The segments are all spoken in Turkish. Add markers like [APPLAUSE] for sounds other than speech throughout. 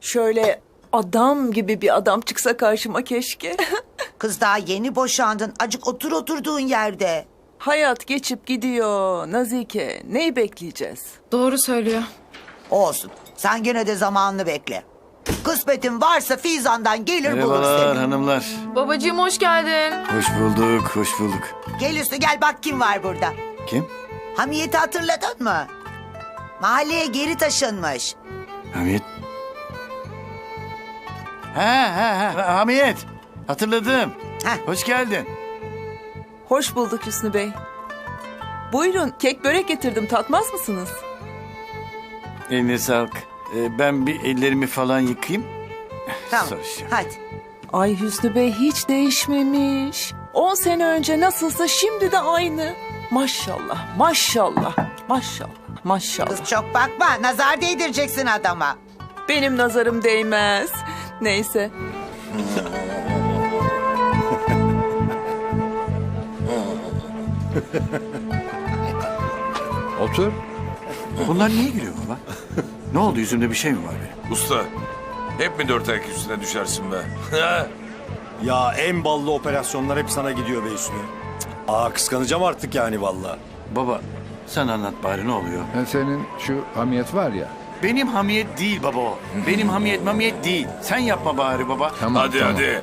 Şöyle adam gibi bir adam çıksa karşıma keşke. [LAUGHS] Kız daha yeni boşandın. Acık otur oturduğun yerde. Hayat geçip gidiyor Nazike. Neyi bekleyeceğiz? Doğru söylüyor. Olsun. Sen gene de zamanını bekle. Kısmetin varsa Fizan'dan gelir bulur Merhabalar seni. hanımlar. Babacığım hoş geldin. Hoş bulduk, hoş bulduk. Gel Üstü gel bak kim var burada. Kim? Hamiyet'i hatırladın mı? Mahalleye geri taşınmış. Hamiyet. Ha ha ha Hamiyet. Hatırladım. Heh. Hoş geldin. Hoş bulduk Hüsnü Bey. Buyurun kek börek getirdim tatmaz mısınız? Eline sağlık. Ee, ben bir ellerimi falan yıkayayım. Tamam. Soracağım. Hadi. Ay Hüsnü Bey hiç değişmemiş. 10 sene önce nasılsa şimdi de aynı. Maşallah, maşallah, maşallah, maşallah. Kız çok bakma. Nazar değdireceksin adama. Benim nazarım değmez. Neyse. [LAUGHS] Otur. Bunlar niye gülüyor baba? ne oldu yüzümde bir şey mi var benim? Usta, hep mi dört ayak üstüne düşersin be? [LAUGHS] Ya en ballı operasyonlar hep sana gidiyor be Hüsnü. Aa kıskanacağım artık yani valla. Baba sen anlat bari ne oluyor? Ya senin şu hamiyet var ya. Benim hamiyet değil baba o. Benim hamiyet mamiyet değil. Sen yapma bari baba. Tamam, hadi tamam. hadi.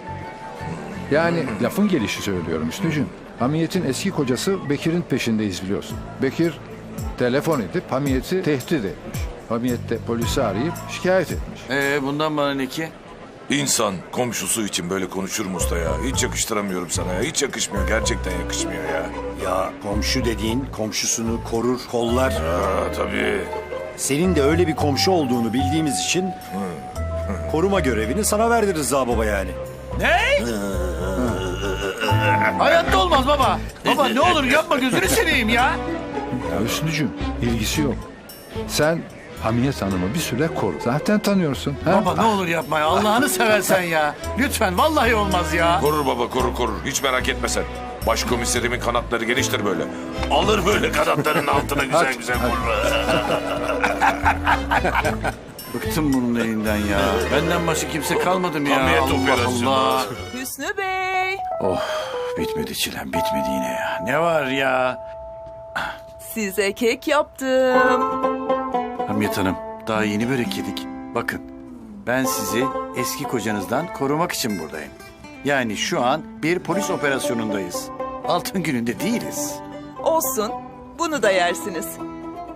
Yani lafın gelişi söylüyorum Hüsnü'cüğüm. Hamiyetin eski kocası Bekir'in peşindeyiz biliyorsun. Bekir telefon edip Hamiyet'i tehdit etmiş. Hamiyet de polisi arayıp şikayet etmiş. Ee, bundan bana ne ki? İnsan komşusu için böyle konuşur mu usta ya? Hiç yakıştıramıyorum sana ya. Hiç yakışmıyor. Gerçekten yakışmıyor ya. Ya komşu dediğin komşusunu korur, kollar. Aa, tabii. Senin de öyle bir komşu olduğunu bildiğimiz için koruma görevini sana verdi Rıza baba yani. Ne? Hayatta olmaz baba. Baba ne olur yapma gözünü seveyim ya. Ya Hüsnü'cüğüm ilgisi yok. Sen Hamiyet Hanım'ı bir süre koru. Zaten tanıyorsun. Ha? Baba ne olur yapma ya. Allah'ını seversen ya. Lütfen vallahi olmaz ya. Korur baba korur korur. Hiç merak etme sen. Başkomiserimin kanatları geniştir böyle. Alır böyle kanatlarının altına güzel güzel vurur. [LAUGHS] [LAUGHS] Bıktım bunun elinden ya. Benden başka kimse kalmadı mı ya? Allah operasyonu. Allah. Hüsnü Bey, Oh bitmedi çilem bitmedi yine ya. Ne var ya? size kek yaptım. Hamiyet Hanım daha yeni börek yedik. Bakın ben sizi eski kocanızdan korumak için buradayım. Yani şu an bir polis operasyonundayız. Altın gününde değiliz. Olsun, bunu da yersiniz.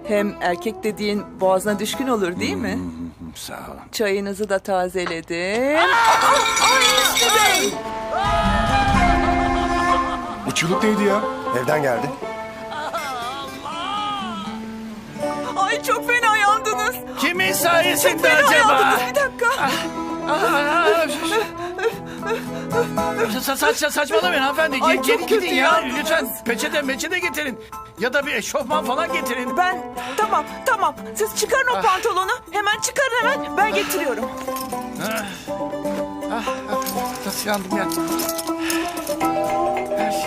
Hem erkek dediğin boğazına düşkün olur değil mi? Hı, Sağ olun. Çayınızı da tazeledim. Bu çığlık neydi ya? Evden geldi. Ay çok fena yandınız. Kimin sayesinde Fena acaba? yandınız. Bir dakika. Sa sa sa saçmalamayın hanımefendi. Ay, Ge- çok geri kötü gidin ya. yandınız. Lütfen peçete meçete getirin. Ya da bir eşofman falan getirin. Ben tamam tamam. Siz çıkarın o pantolonu. Hemen çıkarın hemen. Ben getiriyorum. Nasıl yandım ya?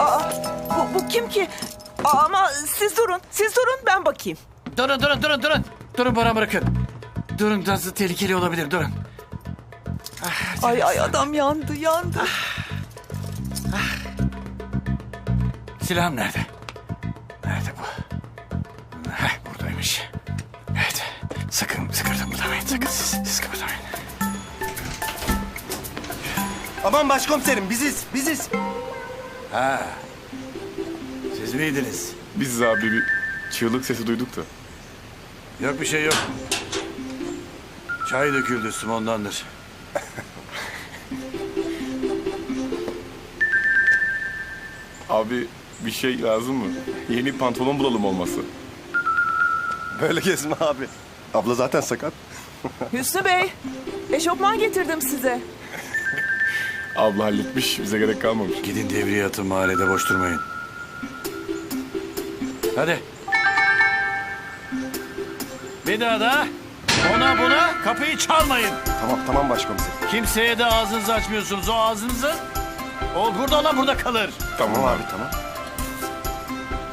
Aa, bu, bu kim ki? Aa, ama siz durun. Siz durun ben bakayım. Durun durun durun durun. Durun bana bırakın. Durun nasıl tehlikeli olabilir durun. Ay ay adam yandı yandı. Silahım nerede? Nerede Sakın sakın kıpırdamayın. Sakın siz, siz kıpırdamayın. Aman başkomiserim biziz, biziz. Siz miydiniz? Biz abi bir çığlık sesi duyduk da. Yok bir şey yok. Çay döküldü üstüme ondandır. [LAUGHS] Abi bir şey lazım mı? Yeni pantolon bulalım olması. Böyle gezme abi. Abla zaten sakat. Hüsnü Bey, eşofman getirdim size. Abla halletmiş, bize gerek kalmamış. Gidin devriye atın mahallede boş durmayın. Hadi. Bir daha da ona buna kapıyı çalmayın. Tamam, tamam başkomiserim. Kimseye de ağzınızı açmıyorsunuz. O ağzınızı o burada olan burada kalır. Tamam abi, tamam.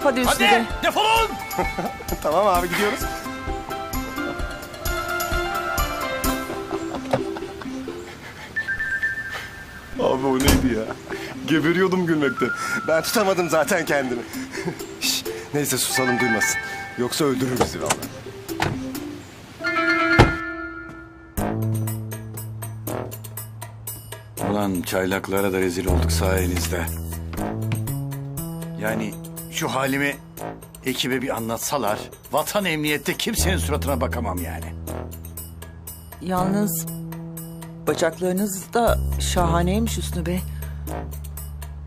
Hadi Hüsnü Bey. Hadi defolun. [LAUGHS] [LAUGHS] Tamam abi gidiyoruz. Abi o neydi ya? Geberiyordum gülmekten. Ben tutamadım zaten kendimi. [LAUGHS] Şş, Neyse susalım duymasın. Yoksa öldürür bizi vallahi. Ulan çaylaklara da rezil olduk sayenizde. Yani şu halimi ekibe bir anlatsalar... ...vatan emniyette kimsenin suratına bakamam yani. Yalnız bacaklarınız da şahaneymiş Hüsnü Bey.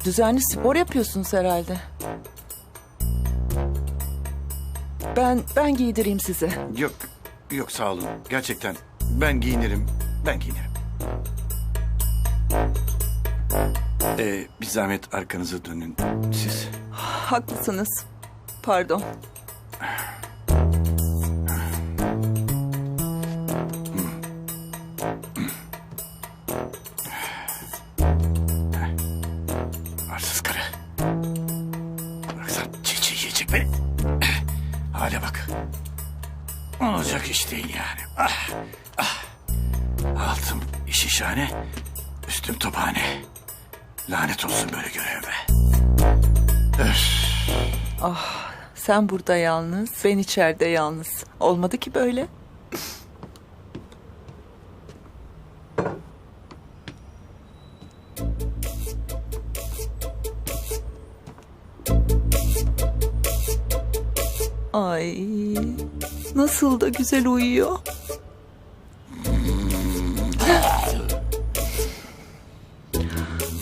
Düzenli spor yapıyorsunuz herhalde. Ben ben giydireyim size. Yok, yok sağ olun. Gerçekten ben giyinirim, ben giyinirim. Ee, bir zahmet arkanızı dönün siz. Haklısınız. Pardon. Baksana çiğ çiğ yiyecek beni. [CLEARS THROAT] Hale bak. Olacak iş değil yani. Ah, ah. Altım şişhane, üstüm tophane. Lanet olsun böyle görevime. Sen burada yalnız, ben içeride yalnız. Olmadı ki böyle. [LAUGHS] Ay, nasıl da güzel uyuyor.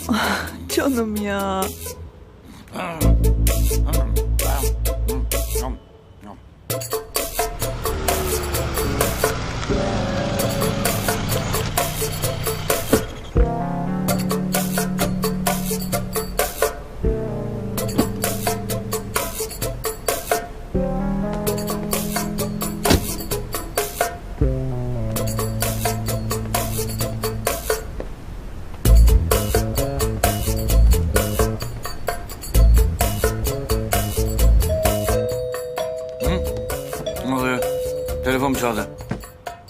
Ah, Canım ya. Çaldı?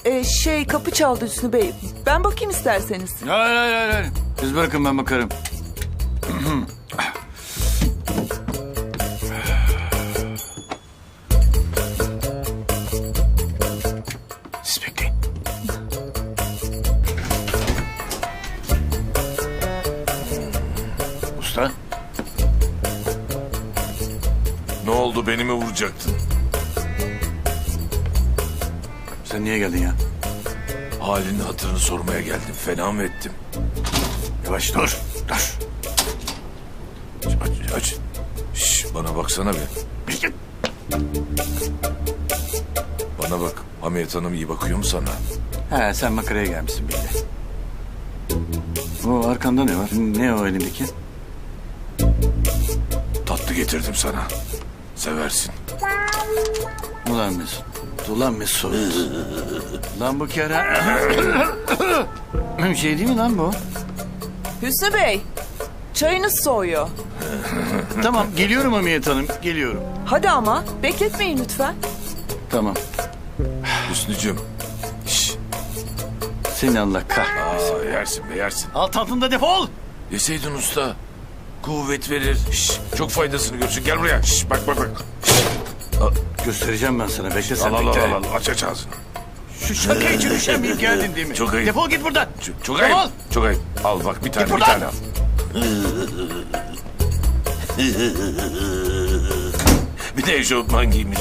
Ee, şey kapı çaldı Hüsnü Bey. Ben bakayım isterseniz. Hayır hayır hayır. hayır. Siz bırakın ben bakarım. Siz bekleyin. Usta. Ne oldu beni mi vuracaktın? Sen niye geldin ya? Halini hatırını sormaya geldim. Fena mı ettim? Yavaş dur. Dur. Aç, aç. Şş, bana baksana bir. Bana bak. Hamiyet Hanım iyi bakıyor mu sana? He sen makaraya gelmişsin belli. O arkanda ne var? Ne o elindeki? Tatlı getirdim sana. Seversin. Ulan Mesut. Ulan Mesut. lan bu kere... Bir [COUGHS] şey değil mi lan bu? Hüsnü Bey, çayınız soğuyor. [LAUGHS] Tamam geliyorum Hamiyet Hanım. Geliyorum. Hadi ama bekletmeyin lütfen. Tamam. Hüsnücüm. Şş, Seni Allah kahretsin. aa, yersin be yersin. Alt altında defol. Yeseydin usta. Kuvvet verir. Şş, çok faydasını görsün. Gel buraya. Şş, bak bak bak. Göstereceğim ben sana. Bekle sen Al al bekle. al al. Aç aç ağzını. Şu şaka için üşenmeyip geldin değil mi? Çok ayıp. Defol git buradan. Çok, çok Defol. ayıp. Çok ayıp. Al bak bir tane bir buradan. tane al. [LAUGHS] bir de eşofman giymiş.